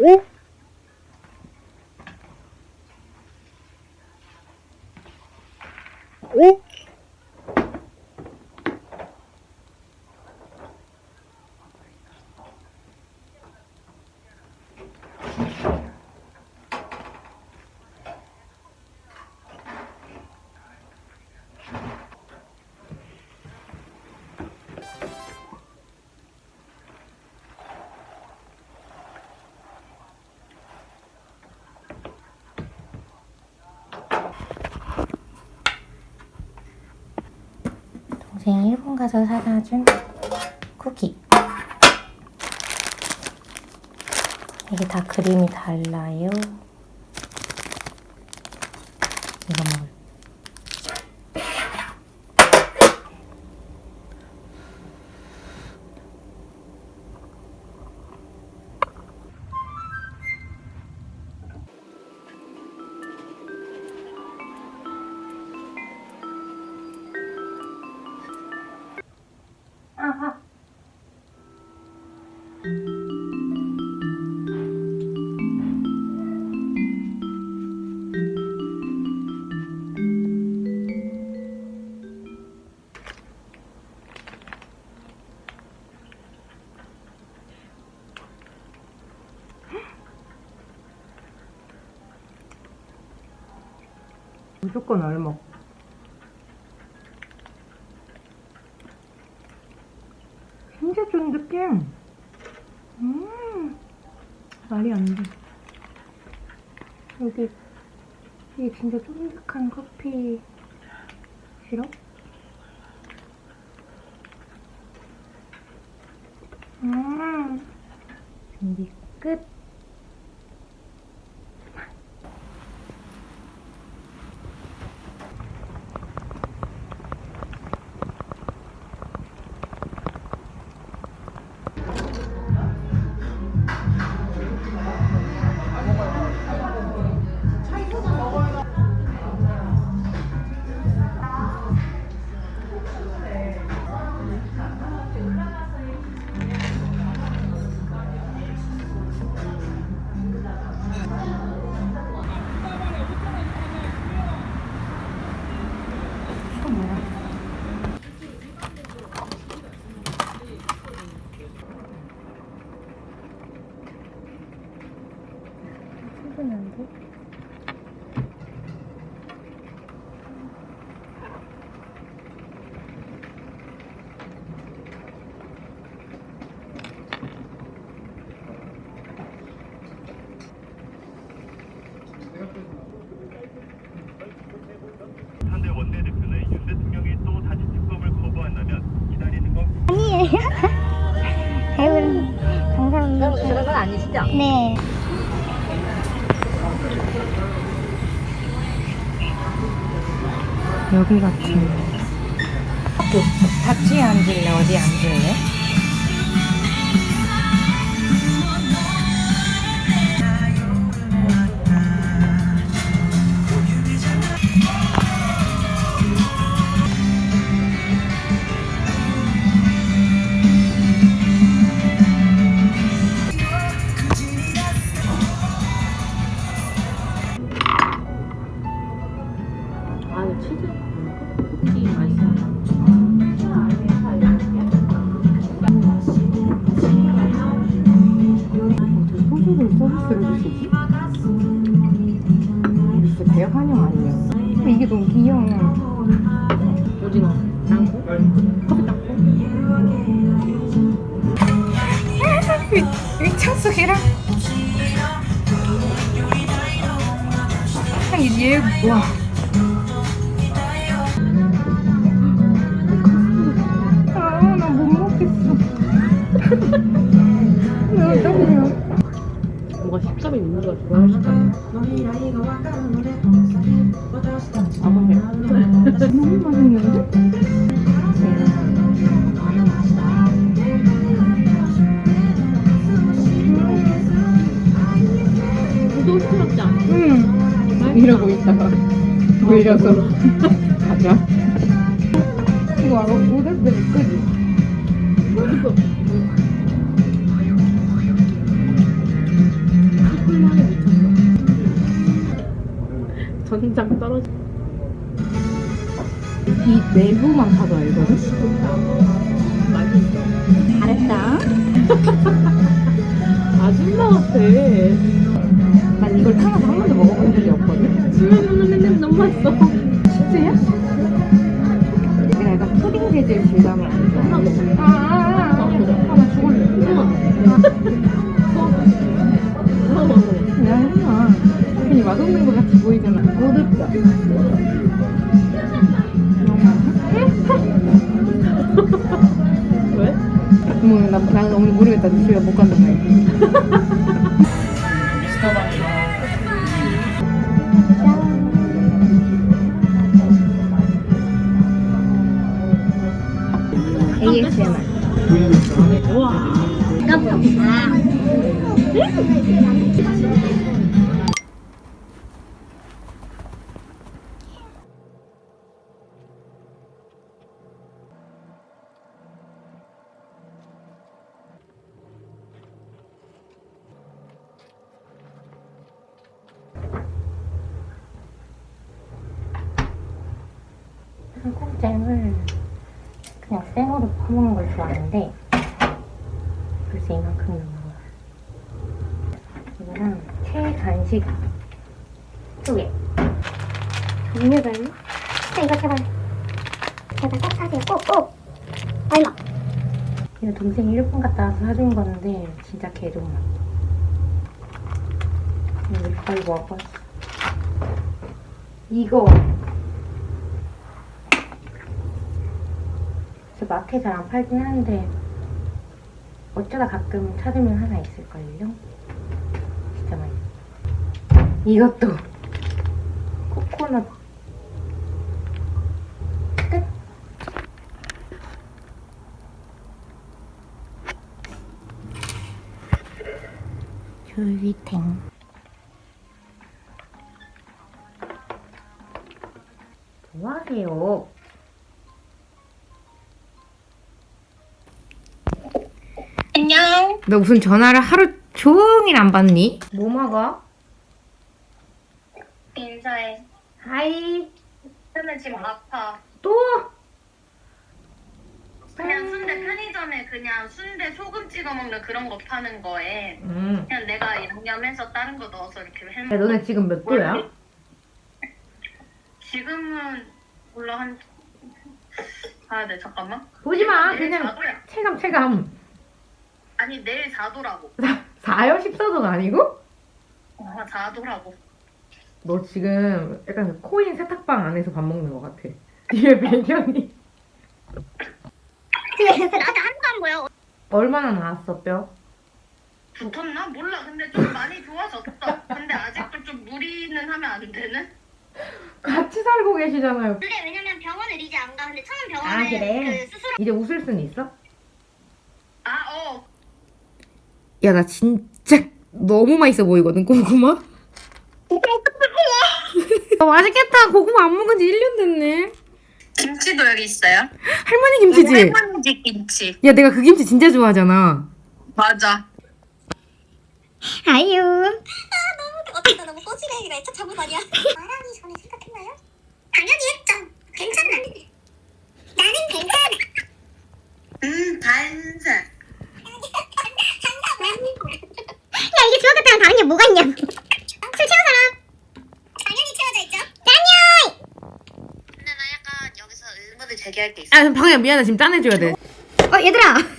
오? 오? 동생이 일본 가서 사다 준 쿠키. 이게 다 그림이 달라요. 이거 먹을. 무조건 얼먹. 진짜 쫀득해. 음, 말이 안 돼. 여기, 이게 진짜 쫀득한 커피 시럽? 충분한데? 현대 원내대표는 윤 대통령이 또 다시 특검을 거부한다면 기다리는 건 배우는 감사합니다. 그런 건 아니시죠? 네. 여기 같은. 그, 같이 앉을래? 어디 앉을래? 오징어. 땅콩? 커피 땅콩? 위창석이랑 그냥 얘 와. 아, 나못 먹겠어. 나 어떡해요. 뭐가 식감이 있는 거 좋아 물려서 가자. 이거 알아? 전장 떨어지. 이 내부만 봐도 알거든. 맛있어. 치즈야? 내가 약간 푸딩 재질 질감을 안 좋아해. 하나 먹어. 아아 아. 아, 나 죽을래. 야, 하지마. 괜히 맛없는 것 같이 보이잖아. 어둡다. 왜? 뭐, 나, 나는 오늘 모르겠다. 집에 못 간다, 나. 콩잼을 그냥 생으로 퍼먹는 걸 좋아하는데 벌써 이만큼 거야. 이거랑 최간식 두 개. 종류별로? 진짜 이거 제발 제발 꼭 사세요 꼭꼭 얼마? 이거 동생이 일본 갔다 와서 사준 건데 진짜 개좋아. 이거 거의 먹었어. 이거 마트에 잘 안 팔긴 하는데 어쩌다 가끔 찾으면 하나 있을걸요? 진짜 맛있어. 이것도 코코넛 끝. 귤휘탱 뭐하세요? 너 무슨 전화를 하루 종일 안 받니? 뭐 먹어? 인사해 하이 근데 지금 아파 또? 그냥 순대 편의점에 그냥 순대 소금 찍어 먹는 그런 거 파는 거에 음. 그냥 내가 양념해서 다른 거 넣어서 이렇게 해 야, 먹어 너네 지금 몇 도야? 지금은 몰라 한 봐야 돼 잠깐만 보지 마. 내일 그냥 4도야 체감 체감. 아니 내일 4도라고 4요 14도가 아니고? 어 4도라고 너 지금 약간 그 코인 세탁방 안에서 밥 먹는 것 같아. 뒤에 배경이. 나도 한도 안 보여 얼마나 나왔어 뼈? 붙었나? 몰라 근데 좀 많이 좋아졌어 근데 아직도 좀 무리는 하면 안 되는? 같이 살고 계시잖아요. 근데 왜냐면 병원을 이제 안 가. 근데 처음 병원에 아, 그래? 그 수술 이제 웃을 순 있어? 아, 어. 야 나 진짜 너무 맛있어 보이거든 고구마. 아, 맛있겠다. 고구마 안 먹은 지 1년 됐네. 김치도 여기 있어요. 할머니 김치지? 할머니 집 김치. 야 내가 그 김치 진짜 좋아하잖아. 맞아. 아유. 어쩌다 너무 꼬지가 얘기가 애착 잡을 말이야. 말하기 전에 생각했나요? 당연히 했죠. 괜찮아. 나는 괜찮아. 음, 반사. 야 이게 중학교 때랑 다른 게 뭐가 있냐고 술 채운 사람 당연히 채워져 있죠. 짠요 근데 나 약간 여기서 의문을 제기할 게 있어. 아 방금 미안해 지금 짠해줘야 돼. 어 얘들아